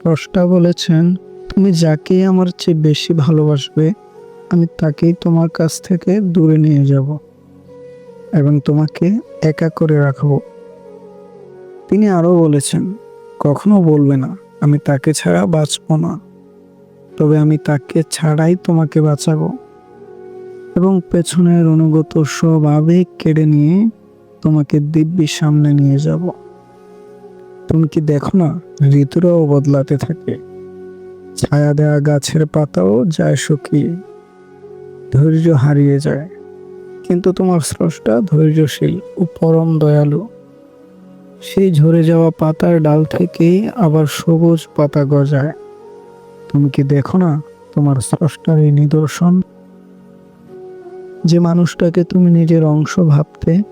স্রষ্টা বলেছেন, তুমি যাকেই আমার চেয়ে বেশি ভালোবাসবে, আমি তাকেই তোমার কাছ থেকে দূরে নিয়ে যাব এবং তোমাকে একা করে রাখব। তিনি আরও বলেছেন, কখনো বলবে না, আমি তাকে ছাড়া বাঁচবো না, তবে আমি তাকে ছাড়াই তোমাকে বাঁচাবো। এবং পেছনের অনুগত সব আবেগ কেড়ে নিয়ে তোমাকে দিব্যির সামনে নিয়ে যাব। তুমি কি দেখো না, ঋতুরাও বদলাতে থাকে। ছায়া দেওয়া গাছের পাতাও যায় শুকিয়ে, ধৈর্য হারিয়ে যায়। কিন্তু তোমার স্রষ্টা ধৈর্যশীল ও পরম দয়ালু। সেই ঝরে যাওয়া পাতার ডাল থেকেই আবার সবুজ পাতা গজায়। তুমি কি দেখো না, তোমার স্রষ্টার এই নিদর্শন? যে মানুষটাকে তুমি নিজের অংশ ভাবতে,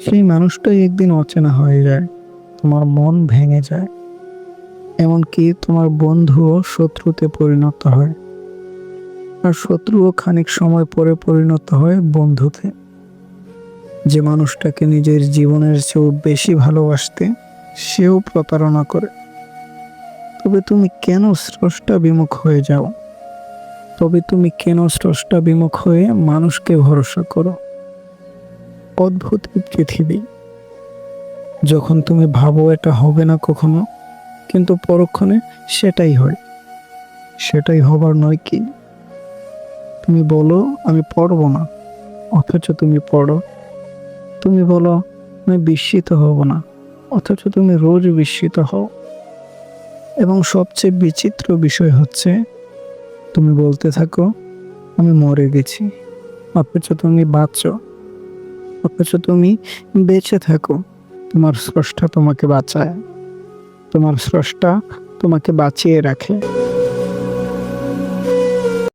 সেই মানুষটাই একদিন অচেনা হয়ে যায়। তোমার মন ভেঙে যায়, এমনকি তোমার বন্ধুও শত্রুতে পরিণত হয়। আর শত্রুও খানিক সময় পরে পরিণত হয় বন্ধুতে। যে মানুষটাকে নিজের জীবনের চেয়েও বেশি ভালোবাসতে, সেও প্রতারণা করে। তবে তুমি কেন স্রষ্টা বিমুখ হয়ে যাও? তবে তুমি কেন স্রষ্টা বিমুখ হয়ে মানুষকে ভরসা করো? অদ্ভুত পৃথিবী। যখন তুমি ভাবো এটা হবে না কখনো, কিন্তু পরক্ষণে সেটাই হয়। সেটাই হবার নয় কি? তুমি বলো, আমি পড়ব না, অথচ তুমি পড়ো। তুমি বলো, আমি বিস্মিত হব না, অথচ তুমি রোজ বিস্মিত হও। এবং সবচেয়ে বিচিত্র বিষয় হচ্ছে, তুমি বলতে থাকো, আমি মরে গেছি, অথচ তুমি বাঁচো, অথচ তুমি বেঁচে থাকো। তোমার স্রষ্টা তোমাকে বাঁচায়। তোমার স্রষ্টা তোমাকে বাঁচিয়ে রাখে।